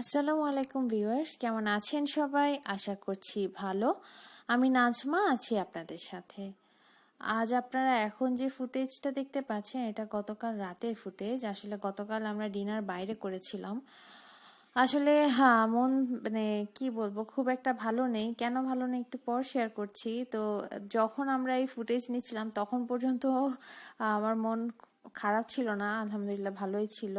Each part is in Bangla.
আসসালামু আলাইকুম ভিউয়ার্স, কেমন আছেন সবাই? আশা করছি ভালো। আমি নাজমা আছি আপনাদের সাথে। আজ আপনারা এখন যে ফুটেজটা দেখতে পাচ্ছেন, এটা গতকাল রাতের ফুটেজ। আসলে গতকাল আমরা ডিনার বাইরে করেছিলাম। আসলে হ্যাঁ মন মানে কি বলব, খুব একটা ভালো নেই। কেন ভালো নেই একটু পর শেয়ার করছি। তো, যখন আমরা এই ফুটেজ নিচ্ছিলাম, তখন পর্যন্ত আমার মন খারাপ ছিল না। আলহামদুলিল্লাহ ভালোই ছিল।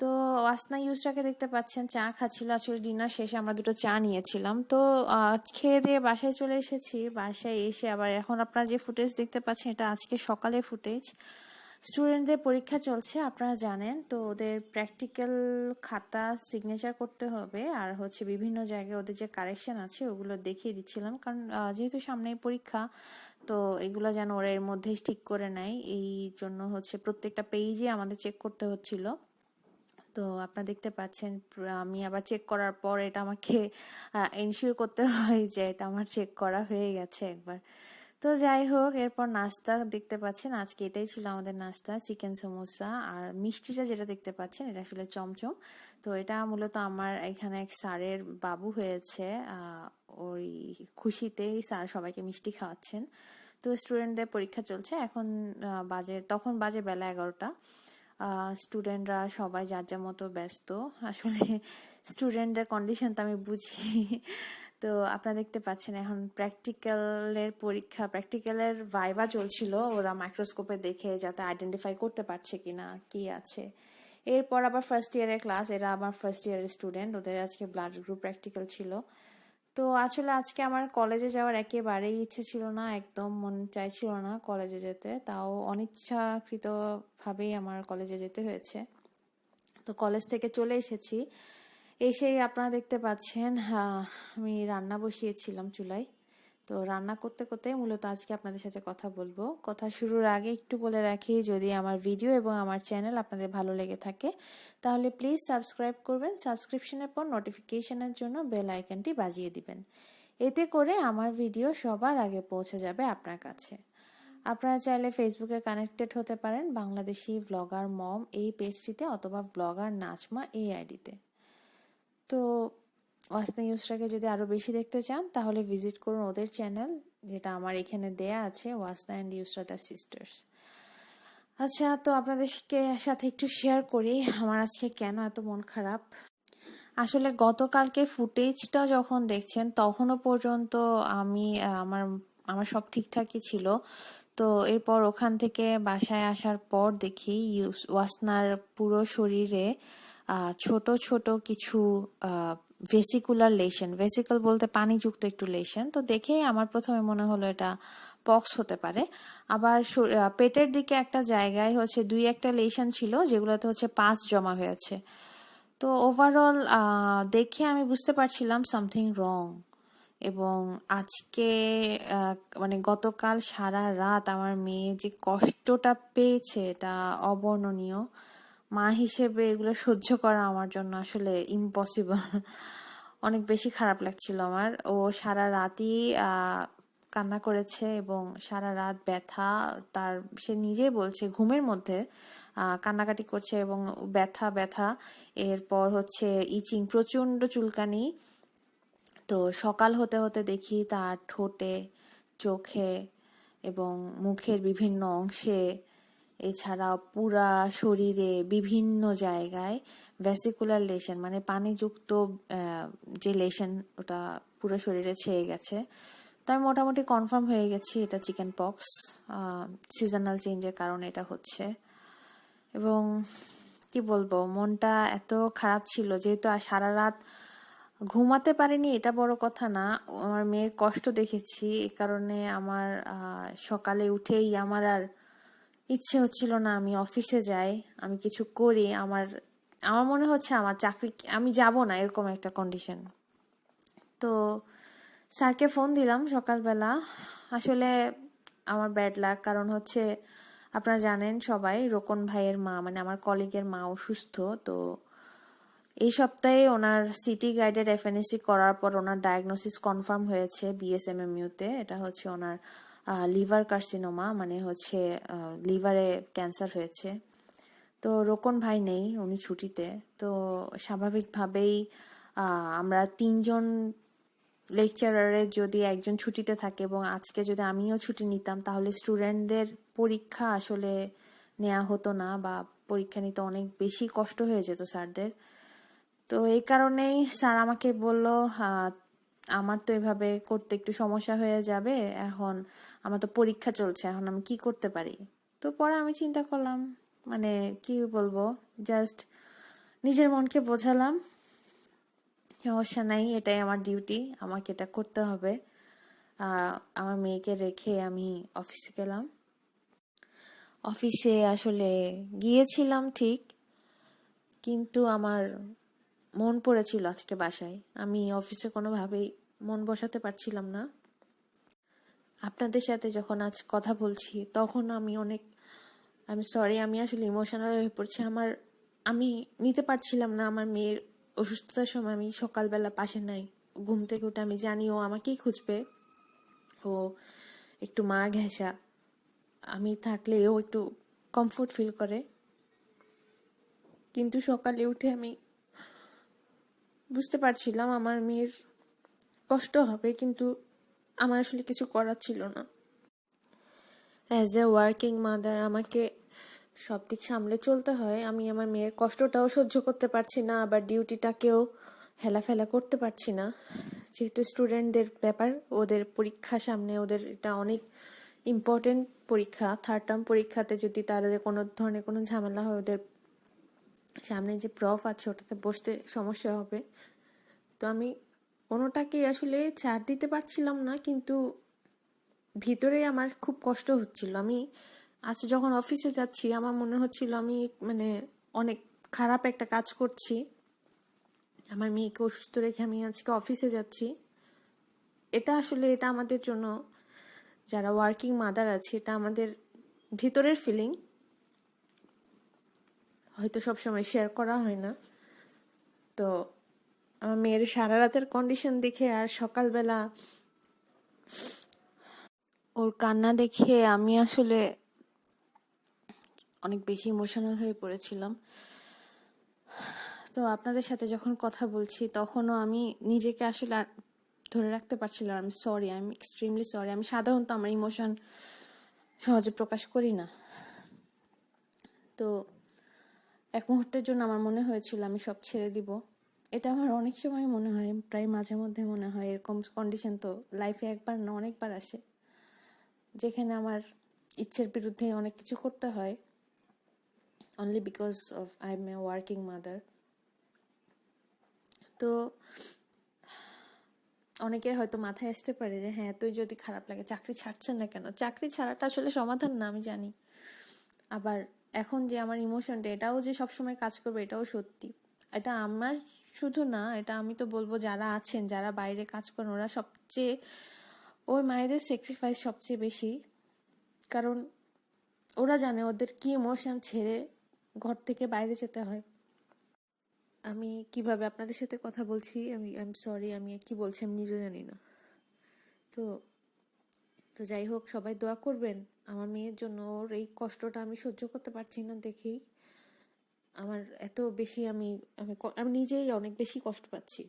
তো ওয়াসনা ইউসটাকে দেখতে পাচ্ছেন, চা খাচ্ছিল। আসলে ডিনার শেষে আমরা দুটো চা নিয়েছিলাম। তো খেয়ে দিয়ে বাসায় চলে এসেছি। বাসায় এসে আবার এখন আপনারা যে ফুটেজ দেখতে পাচ্ছেন, এটা আজকে সকালের ফুটেজ। স্টুডেন্টদের পরীক্ষা চলছে, আপনারা জানেন। তো ওদের প্র্যাকটিক্যাল খাতা সিগনেচার করতে হবে। আর হচ্ছে বিভিন্ন জায়গায় ওদের যে কারেকশন আছে, ওগুলো দেখিয়ে দিচ্ছিলাম। কারণ যেহেতু সামনেই পরীক্ষা, তো এগুলো যেন ওরা এর মধ্যেই ঠিক করে নেয়। এই জন্য হচ্ছে প্রত্যেকটা পেজে আমাদের চেক করতে হচ্ছিল। তো আপনারা দেখতে পাচ্ছেন আমি আবার চেক করার পর এটা আমাকে এনশিওর করতে হয় যে এটা আমার চেক করা হয়ে গেছে একবার। তো যাই হোক, এরপর নাস্তা দেখতে পাচ্ছেন, আজকে এটাই ছিল আমাদের নাস্তা, চিকেন সমোসা। আর মিষ্টিটা যেটা দেখতে পাচ্ছেন, এটা আসলে চমচম। তো এটা মূলত আমার এখানে এক স্যারের বাবু হয়েছে ওই খুশিতেই স্যার সবাইকে মিষ্টি খাওয়াচ্ছেন। তো স্টুডেন্টদের পরীক্ষা চলছে, এখন বাজে, তখন বাজে বেলা এগারোটা। স্টুডেন্টরা সবাই যার যার মতো ব্যস্ত। আসলে স্টুডেন্টদের কন্ডিশন তো আমি বুঝি। তো আপনারা দেখতে পাচ্ছেন এখন প্র্যাকটিক্যালের পরীক্ষা প্র্যাকটিক্যালের ভাইবা চলছিল। ওরা মাইক্রোস্কোপে দেখে যাতে আইডেন্টিফাই করতে পারছে কিনা, কি আছে। এরপর আবার ফার্স্ট ইয়ারের ক্লাস এরা আবার ফার্স্ট ইয়ারের স্টুডেন্ট ওদের আজকে ব্লাড গ্রুপ প্র্যাকটিক্যাল ছিল। তো আসলে আজকে আমার কলেজে যাওয়ার একেবারেই ইচ্ছে ছিল না, একদম মন চাইছিল না কলেজে যেতে। তাও অনিচ্ছাকৃতভাবেই আমার কলেজে যেতে হয়েছে। তো কলেজ থেকে চলে এসেছি। এসেই আপনারা দেখতে পাচ্ছেন আমি রান্না বসিয়েছিলাম চুলায়। তো রান্না করতে করতে মূলত আজকে আপনাদের সাথে কথা বলব। কথা শুরুর আগে একটু বলে রাখি, যদি আমার ভিডিও এবং আমার চ্যানেল আপনাদের ভালো লেগে থাকে, তাহলে প্লিজ সাবস্ক্রাইব করবেন। সাবস্ক্রিপশনের পর নোটিফিকেশনের জন্য বেল আইকনটি বাজিয়ে দিবেন। এতে করে আমার ভিডিও সবার আগে পৌঁছে যাবে আপনার কাছে। আপনারা চাইলে ফেসবুকে কানেক্টেড হতে পারেন, বাংলাদেশি ব্লগার মম এই পেজটিতে অথবা ব্লগার নাচমা এই আইডিতে তো ওয়াসনা ইউসরাকে যদি আরও বেশি দেখতে চান, তাহলে ভিজিট করুন ওদের চ্যানেল, যেটা আমার এখানে দেয়া আছে Wasna and Yusra the sisters. আচ্ছা তো আপনাদেরকে সাথে একটু শেয়ার করি, আমার আজকে কেন এত মন খারাপ? আসলে গতকালকে ফুটেজটা যখন দেখছেন, তখনও পর্যন্ত আমি, আমার আমার সব ঠিকঠাকই ছিল। তো এরপর ওখান থেকে বাসায় আসার পর দেখি ওয়াসনার পুরো শরীরে ছোট ছোট কিছু ভেসিকুলার লেশন ভেসিকল বলতে পানিযুক্ত একটু লেশন তো দেখেই আমার প্রথমে মনে হলো এটা পক্স হতে পারে। আবার পেটের দিকে একটা জায়গায় হচ্ছে দুই একটা লেশন ছিল, যেগুলোতে হচ্ছে পাস জমা হয়েছে। তো ওভারঅল দেখে আমি বুঝতে পারছিলাম সামথিং রং এবং আজকে মানে গতকাল সারা রাত আমার মেয়ে যে কষ্টটা পেয়েছে, এটা অবর্ণনীয়। মা হিসেবে এগুলো সহ্য করা আমার জন্য আসলে ইম্পসিবল অনেক বেশি খারাপ লাগছিল আমার। ও সারা রাতই কান্না করেছে এবং সারা রাত ব্যথা তার, সে নিজেই বলছে ঘুমের মধ্যে কান্নাকাটি করছে এবং ব্যথা ব্যথা। এরপর হচ্ছে ইচিং প্রচণ্ড চুলকানি। তো সকাল হতে হতে দেখি তার ঠোঁটে, চোখে এবং মুখের বিভিন্ন অংশে এছাড়া পুরা শরীরে বিভিন্ন জায়গায় ভ্যাসিকুলার লেশন মানে পানিযুক্ত যে লেশন ওটা পুরো শরীরে ছেয়ে গেছে। তো আমি মোটামুটি কনফার্ম হয়ে গেছি এটা চিকেন পক্স সিজনাল চেঞ্জের কারণে এটা হচ্ছে। এবং কি বলব, মনটা এত খারাপ ছিল, যেহেতু আর সারা রাত ঘুমাতে পারিনি, এটা বড় কথা না। আমার মেয়ের কষ্ট দেখেছি, এ কারণে আমার সকালে উঠেই আমার আর ইচ্ছে হচ্ছিল না আমি অফিসে যাই, আমি কিছু করি, আমার আমার মনে হচ্ছে আমার চাকরি, আমি যাব না এরকম একটা কন্ডিশন তো স্যারকে ফোন দিলাম সকালবেলা। আসলে আমার ব্যাড লাক কারণ হচ্ছে আপনারা জানেন সবাই, রোকন ভাইয়ের মা মানে আমার কলিগের মা অসুস্থ, তো এই সপ্তাহে ওনার সিটি গাইডেড এফএনএসি করার পর ওনার ডায়াগনোসিস কনফার্ম হয়েছে বিএসএমএমইউতে এটা হচ্ছে ওনার লিভার কার্সিনোমা মানে হচ্ছে লিভারে ক্যান্সার হয়েছে। তো রোকন ভাই নেই, উনি ছুটিতে। তো স্বাভাবিকভাবেই আমরা তিনজন লেকচারারের যদি একজন ছুটিতে থাকে এবং আজকে যদি আমিও ছুটি নিতাম, তাহলে স্টুডেন্টদের পরীক্ষা আসলে নেওয়া হতো না বা পরীক্ষা নিতে অনেক বেশি কষ্ট হয়ে যেত স্যারদের। তো এই কারণেই স্যার আমাকে বলল আমার তো এভাবে করতে একটু সমস্যা হয়ে যাবে, এখন আমার তো পরীক্ষা চলছে, এখন আমি কি করতে পারি? তো পরে আমি চিন্তা করলাম মানে কি বলব জাস্ট নিজের মনকে বোঝালাম, সমস্যা নাই, এটাই আমার ডিউটি আমাকে এটা করতে হবে। আমার মেয়েকে রেখে আমি অফিসে গেলাম। অফিসে আসলে গিয়েছিলাম ঠিক, কিন্তু আমার মন পড়েছিল আজকে বাসায়। আমি অফিসে কোনোভাবেই মন বসাতে পারছিলাম না। আপনাদের সাথে যখন আজ কথা বলছি, তখন আমি অনেক আমি সরি আমি আসলে ইমোশনাল হয়ে পড়ছি। আমার, আমি নিতে পারছিলাম না। আমার মেয়ের অসুস্থতার সময় আমি সকালবেলা পাশে নাই। ঘুম থেকে উঠে আমি জানি ও আমাকেই খুঁজবে। ও একটু মা ঘেঁষা। আমি থাকলে ও একটু কমফোর্ট ফিল করে। কিন্তু সকালে উঠে আমি বুঝতে পারছিলাম আমার মেয়ের কষ্ট হবে, কিন্তু আমার আসলে কিছু করার ছিল না। অ্যাজ এ ওয়ার্কিং মাদার আমাকে সব দিক সামলে চলতে হয়। আমি আমার মেয়ের কষ্টটাও সহ্য করতে পারছি না, আবার ডিউটিটাকেও হেলাফেলা করতে পারছি না। যেহেতু স্টুডেন্টদের ব্যাপার, ওদের পরীক্ষা সামনে, ওদের এটা অনেক ইম্পর্টেন্ট পরীক্ষা। থার্ড টার্ম পরীক্ষাতে যদি তাদের কোনো ধরনের কোনো ঝামেলা হয়, ওদের সামনে যে প্রফ আছে, ওটাতে বসতে সমস্যা হবে। তো আমি কোনোটাকেই আসলে ছাড় দিতে পারছিলাম না, কিন্তু ভিতরে আমার খুব কষ্ট হচ্ছিল। আমি আজ যখন অফিসে যাচ্ছি, আমার মনে হচ্ছিল আমি মানে অনেক খারাপ একটা কাজ করছি। আমার মেয়েকে অসুস্থ রেখে আমি আজকে অফিসে যাচ্ছি। এটা আসলে, এটা আমাদের জন্য, যারা ওয়ার্কিং মাদার আছে, এটা আমাদের ভিতরের ফিলিং হয়তো সবসময় শেয়ার করা হয় না। তো আমার মেয়ের সারা রাতের কন্ডিশন দেখে আর সকালবেলা ওর কান্না দেখে আমি আসলে অনেক বেশি ইমোশনাল হয়ে পড়েছিলাম। তো আপনাদের সাথে যখন কথা বলছি, তখনও আমি নিজেকে আসলে আর ধরে রাখতে পারছিলাম আমি সরি আমি এক্সট্রিমলি সরি আমি সাধারণত আমার ইমোশন সহজে প্রকাশ করি না। তো এক মুহূর্তের জন্য আমার মনে হয়েছিল আমি সব ছেড়ে দিব। এটা আমার অনেক সময় মনে হয়, প্রায় মাঝে মধ্যে মনে হয়, এরকম কন্ডিশন তো লাইফে একবার না, অনেকবার আসে। যেখানে আমার ইচ্ছের বিরুদ্ধে অনেক কিছু করতে হয় only because of I am a working mother তো অনেকের হয়তো মাথায় আসতে পারে যে হ্যাঁ তুই যদি খারাপ লাগে, চাকরি ছাড়ছেন না কেন? চাকরি ছাড়াটা আসলে সমাধান না, আমি জানি। আবার এখন যে আমার ইমোশনটা এটাও যে সবসময় কাজ করবে, এটাও সত্যি। এটা আমার শুধু না, এটা আমি তো বলব যারা আছেন, যারা বাইরে কাজ করেন, ওরা সবচেয়ে, ওই মায়েদের স্যাক্রিফাইস সবচেয়ে বেশি। কারণ ওরা জানে ওদের কি ইমোশন ছেড়ে ঘর থেকে বাইরে যেতে হয়। আমি কীভাবে আপনাদের সাথে কথা বলছি, আমি আই এম সরি আমি কি বলছি আমি নিজেও জানি না। তো তো যাই হোক, সবাই দোয়া করবেন। আমার মেয়ের জন্য ওর এই কষ্টটা আমি সহ্য করতে পারছি না দেখেই। আমার এত বেশি আমি আমি আমি নিজেই অনেক বেশি কষ্ট পাচ্ছি।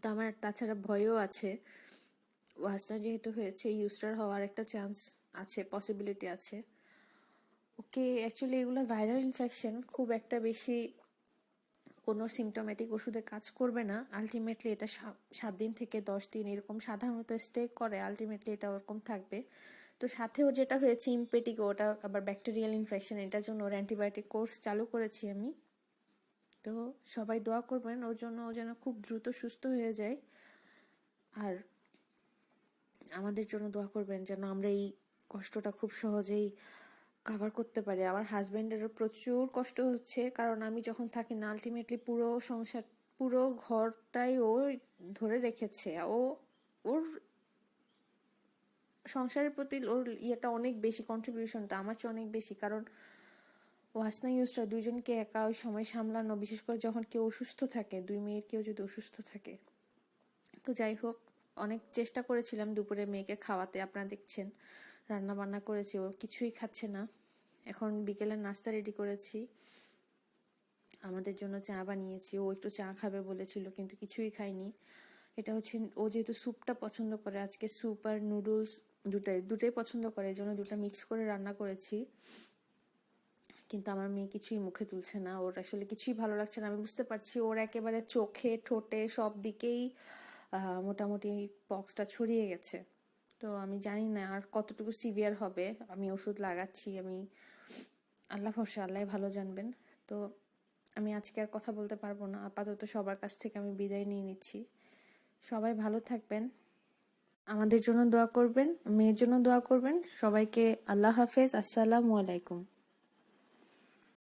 তো আমার তাছাড়া ভয়ও আছে। ওয়াজটা যেহেতু হয়েছে, ইউস্টার হওয়ার একটা চান্স আছে পসিবিলিটি আছে। ওকে অ্যাকচুয়ালি এগুলো ভাইরাল ইনফেকশন খুব একটা বেশি কোনো সিমটোমেটিক ওষুধে কাজ করবে না। আলটিমেটলি এটা সাত দিন থেকে দশ দিন এরকম সাধারণত স্টে করে আলটিমেটলি এটা ওরকম থাকবে। তো সাথেও যেটা হয়েছে ইমপেটিক ওটা আবার ব্যাকটেরিয়াল ইনফেকশন এটার জন্য ওর অ্যান্টিবায়োটিক কোর্স চালু করেছি আমি। তো সবাই দোয়া করবেন, ওর জন্য ও যেন খুব দ্রুত সুস্থ হয়ে যায়। আর আমাদের জন্য দোয়া করবেন যেন আমরা এই কষ্টটা খুব সহজেই কাভার করতে পারি। আমার হাজবেন্ডেরও প্রচুর কষ্ট হচ্ছে, কারণ আমি যখন থাকি না আলটিমেটলি পুরো সংসার, পুরো ঘরটাই ও ধরে রেখেছে। ও, ওর সংসারের প্রতি ওর ইয়েটা অনেক বেশি কন্ট্রিবিউশনটা আমার চেয়ে অনেক বেশি। কারণ ওয়াসনা ইউসরা দুইজনকে একা ওই সময় সামলানো, বিশেষ করে যখন কেউ অসুস্থ থাকে, দুই মেয়ের কেউ যদি অসুস্থ থাকে। তো যাই হোক, অনেক চেষ্টা করেছিলাম দুপুরে মেয়েকে খাওয়াতে। আপনারা দেখছেন রান্না বান্না করেছি ও, কিছুই খাচ্ছে না। এখন বিকেলের নাস্তা রেডি করেছি। আমাদের জন্য চা বানিয়েছি। ও একটু চা খাবে বলেছিল, কিন্তু কিছুই খায়নি। এটা হচ্ছে, ও যেহেতু স্যুপটা পছন্দ করে, আজকে স্যুপ আর নুডলস দুটাই দুটাই পছন্দ করে, এই জন্য দুটা মিক্স করে রান্না করেছি। কিন্তু আমার মেয়ে কিছুই মুখে তুলছে না, ওর আসলে কিছুই ভালো লাগছে না। আমি বুঝতে পারছি ওর একেবারে চোখে, ঠোঁটে সব দিকেই মোটামুটি পক্সটা ছড়িয়ে গেছে। তো আমি জানি না আর কতটুকু সিভিয়ার হবে। আমি ওষুধ লাগাচ্ছি, আমি আল্লাহ ভরসা আল্লাহ ভালো জানবেন। তো আমি আজকে আর কথা বলতে পারব না। আপাতত সবার কাছ থেকে আমি বিদায় নিয়ে নিচ্ছি। সবাই ভালো থাকবেন। আমাদের জন্য দোয়া করবেন মেয়ের জন্য দোয়া করবেন। সবাইকে আল্লাহ হাফেজ আসসালামু আলাইকুম।